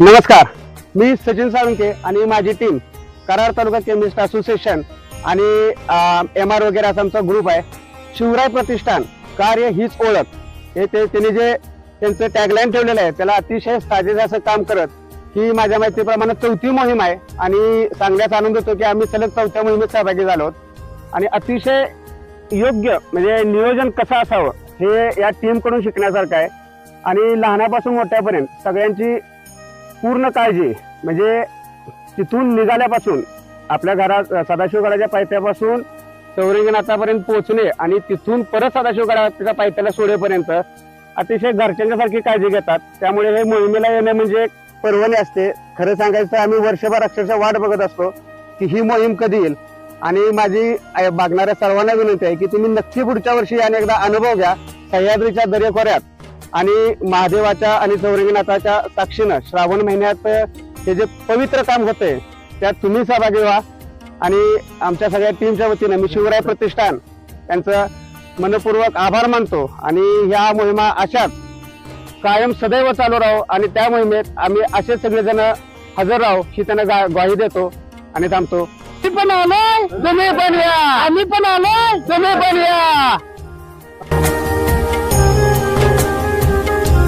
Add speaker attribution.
Speaker 1: नमस्कार. मी सचिन साळुंके आणि माझी team Karad taluka chemist association आणि एम आर वगैरे असा आमचा ग्रुप आहे. शिवराय प्रतिष्ठान कार्य हीच ओळख. हे ते त्यांनी जे त्यांचं टॅगलाईन ठेवलेलं आहे त्याला अतिशय साजेस असं काम करत ही माझ्या माहितीप्रमाणे चौथी मोहीम आहे आणि सांगण्याचा आनंद होतो की आम्ही सलग चौथ्या मोहिमेत सहभागी झालो आहोत. आणि अतिशय योग्य म्हणजे नियोजन कसं असावं हे या टीमकडून शिकण्यासारखं आहे. आणि लहानापासून मोठ्यापर्यंत सगळ्यांची पूर्ण काळजी. म्हणजे तिथून निघाल्यापासून आपल्या घरात सदाशिवगडाच्या पायथ्यापासून चौरंगनाथापर्यंत पोहोचणे आणि तिथून परत सदाशिवगडाच्या पायथ्याला सोडेपर्यंत अतिशय घरच्यांच्यासारखी काळजी घेतात. त्यामुळे हे मोहिमेला येणं म्हणजे एक पर्वणी असते. खरं सांगायचं तर आम्ही वर्षभर अक्षरशः वाट बघत असतो की ही मोहीम कधी येईल. आणि माझी अ, बघणाऱ्या सर्वांना विनंती आहे की तुम्ही नक्की पुढच्या वर्षी अनेकदा अनुभव घ्या. सह्याद्रीच्या दर्याखोऱ्यात आणि महादेवाच्या आणि चौरंगनाथाच्या साक्षीनं श्रावण महिन्यात हे जे पवित्र काम होतंय त्यात तुम्ही सहभागी व्हा. आणि आमच्या सगळ्या टीमच्या वतीनं मी शिवराय प्रतिष्ठान यांचं मनपूर्वक आभार मानतो. आणि ह्या मोहिमा अशाच कायम सदैव चालू राहो. आणि त्या मोहिमेत आम्ही असे सगळेजण हजर राहू ही त्यांना गा- ग्वाही देतो आणि थांबतो. पण आलोय तुम्ही पण या. आम्ही पण आलोय तुम्ही पण या.